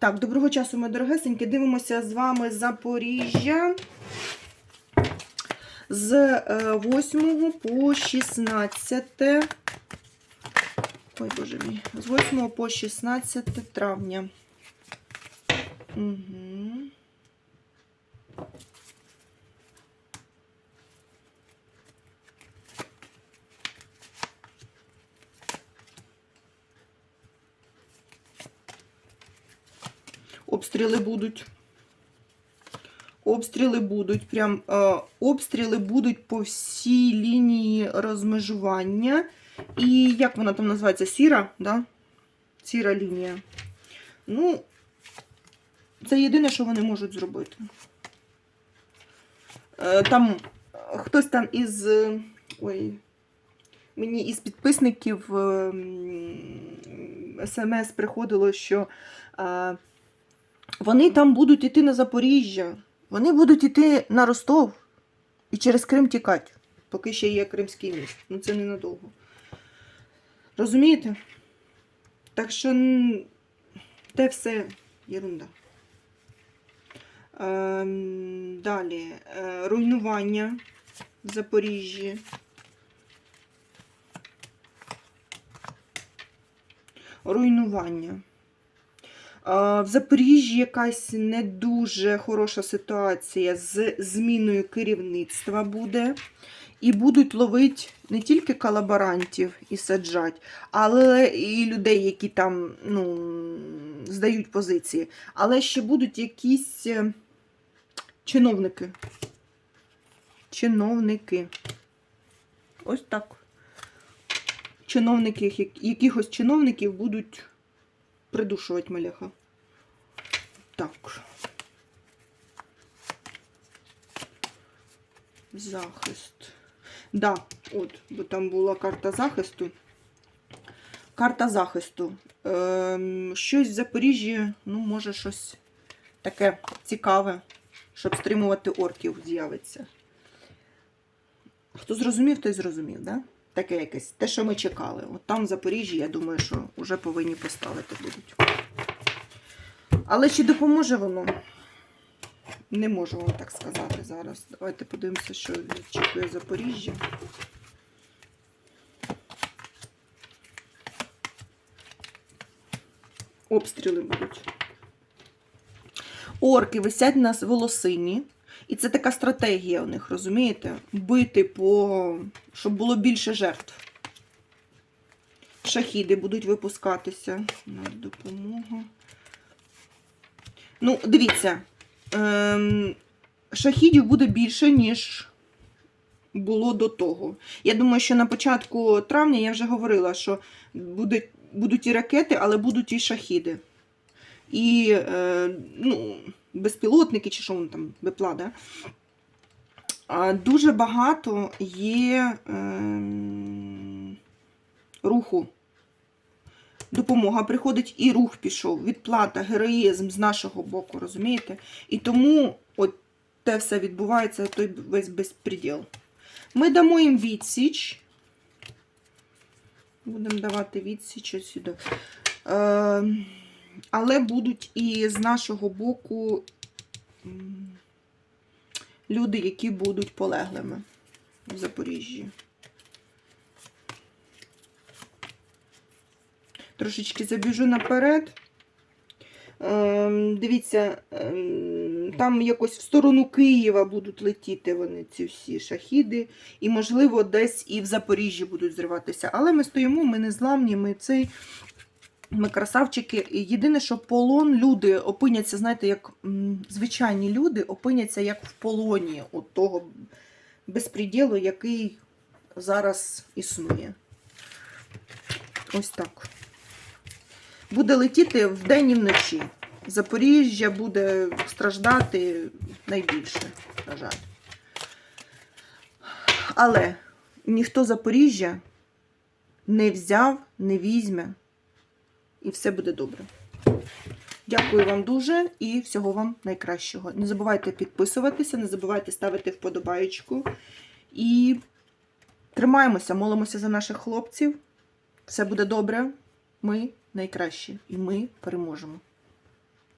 Так, доброго часу, ми дорогесенькі. Дивимося з вами Запоріжжя з е, 8 по 16. Ой, боже мій. З 8 по 16 травня. Угу. Обстріли будуть. Обстріли будуть. Прям е, обстріли будуть по всій лінії розмежування. І як вона там називається? Сіра, да? Сіра лінія. Ну, це єдине, що вони можуть зробити. Е, там е, хтось там із. е, Ой, мені із підписників е, смс приходило, що. е, вони там будуть йти на Запоріжжя, вони будуть йти на Ростов і через Крим тікати, поки ще є Кримський міст. Ну це ненадовго. Розумієте? Так що те все єрунда. Ем, далі. Е, руйнування в Запоріжжі. Руйнування. В Запоріжжі якась не дуже хороша ситуація з зміною керівництва буде. І будуть ловити не тільки колаборантів і саджать, але і людей, які там ну, здають позиції. Але ще будуть якісь е, чиновники. Чиновники. Ось так. Чиновники, якихось чиновників будуть придушувати Маляха. Так. Захист. Да, от, бо там була карта захисту. Карта захисту. Ем, щось в Запоріжжі, ну, може, щось таке цікаве, щоб стримувати орків з'явиться. Хто зрозумів, той зрозумів, да? Таке якесь, те, що ми чекали. От там в Запоріжжі, я думаю, що вже повинні поставити будуть. Але чи допоможе воно? Не можу вам так сказати зараз. Давайте подивимося, що очікує Запоріжжя. Обстріли будуть. Орки висять на волосині. І це така стратегія у них, розумієте? Бити по. щоб було більше жертв. Шахіди будуть випускатися. На допомогу. Ну, дивіться, ем, шахідів буде більше, ніж було до того. Я думаю, що на початку травня я вже говорила, що буде, будуть і ракети, але будуть і шахіди. І е, ну, безпілотники, чи що вони там, бепла, да? А, дуже багато є ем, руху. Допомога приходить і рух пішов, відплата, героїзм з нашого боку, розумієте? І тому от те все відбувається, той весь безпреділ. Ми дамо їм відсіч. Будемо давати відсіч сюди. Е, але будуть і з нашого боку люди, які будуть полеглими в Запоріжжі. Трошечки забіжу наперед. Ем, дивіться, ем, там якось в сторону Києва будуть летіти вони, ці всі шахіди, і, можливо, десь і в Запоріжжі будуть зриватися. Але ми стоїмо, ми не зламні, ми цей. Ми красавчики. Єдине, що полон люди опиняться, знаєте, як звичайні люди опиняться як в полоні от того безпреділу, який зараз існує. Ось так. Буде летіти вдень і вночі. Запоріжжя буде страждати найбільше, на жаль. Але ніхто Запоріжжя не взяв, не візьме, і все буде добре. Дякую вам дуже і всього вам найкращого. Не забувайте підписуватися, не забувайте ставити вподобаєчку. І тримаємося, молимося за наших хлопців. Все буде добре. Ми найкращі, і ми переможемо.